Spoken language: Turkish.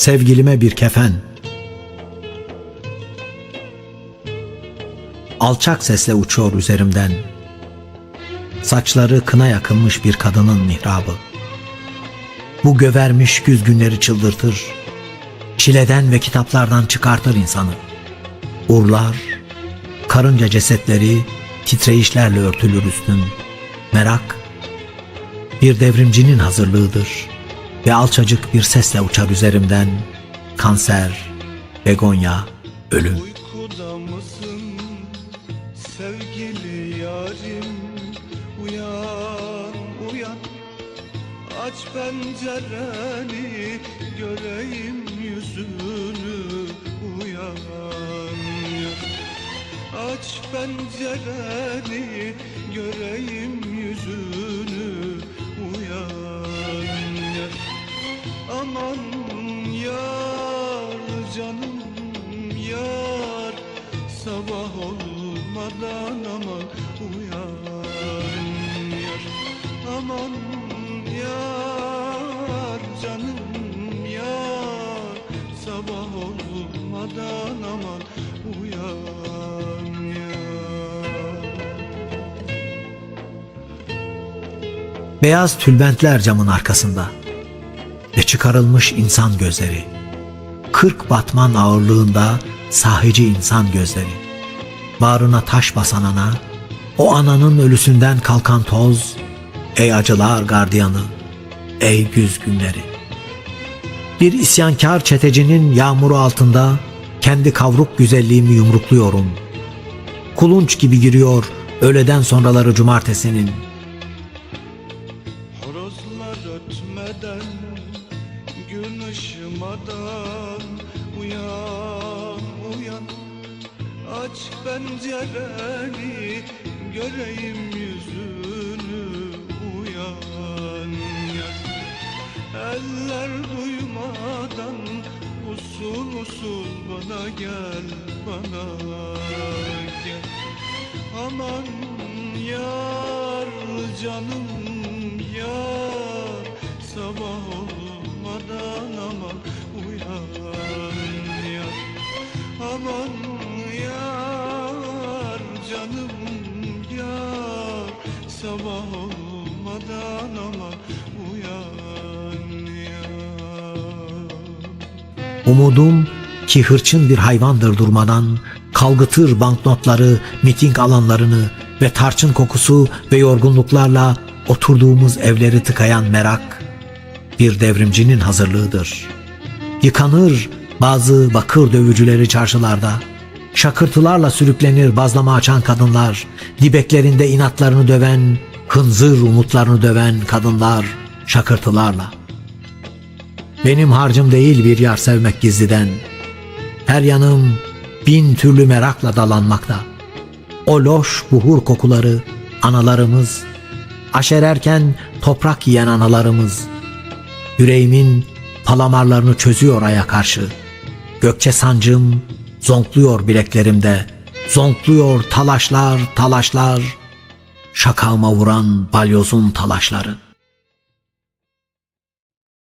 sevgilime bir kefen. Alçak sesle uçuyor üzerimden. Saçları kına yakılmış bir kadının mihrabı. Bu gövermiş güz günleri çıldırtır. Çileden ve kitaplardan çıkartır insanı. Urlar, karınca cesetleri titreyişlerle örtülür üstün. Merak, bir devrimcinin hazırlığıdır ve alçacık bir sesle uçar üzerimden. Kanser, begonya, ölüm. Uykuda mısın sevgili yarim? Uyan uyan. Aç pencereni göreyim yüzünü. Uyan Aç pencereni göreyim yüzünü Sabah olmadan aman uyan yar Aman yar canım yar Sabah olmadan aman uyan yar Beyaz tülbentler camın arkasında ve çıkarılmış insan gözleri. Kırk batman ağırlığında sahici insan gözleri. Bağrına taş basan ana, o ananın ölüsünden kalkan toz, ey acılar gardiyanı, ey güz günleri. Bir isyankar çetecinin yağmuru altında kendi kavruk güzelliğimi yumrukluyorum. Kulunç gibi giriyor öğleden sonraları cumartesinin. Gün ışımadan Uyan, uyan, aç pencereni Göreyim yüzünü, uyan yar Eller duymadan, usul usul bana gel, bana gel. Aman yar canım yar Aman yar canım yar Sabah olmadan aman uyan yar Umudum ki hırçın bir hayvandır durmadan, kalgıtır banknotları, miting alanlarını ve tarçın kokusu ve yorgunluklarla oturduğumuz evleri tıkayan merak, bir devrimcinin hazırlığıdır. Yıkanır bazı bakır dövücüleri çarşılarda, şakırtılarla sürüklenir bazlama açan kadınlar, dibeklerinde inatlarını döven, hınzır umutlarını döven kadınlar şakırtılarla. Benim harcım değil bir yar sevmek gizliden. Her yanım bin türlü merakla dalanmakta. O loş buhur kokuları analarımız, aşererken toprak yiyen analarımız. Yüreğimin palamarlarını çözüyor aya karşı. Gökçe sancım zonkluyor bileklerimde. Zonkluyor talaşlar talaşlar. Şakağıma vuran balyozun talaşları.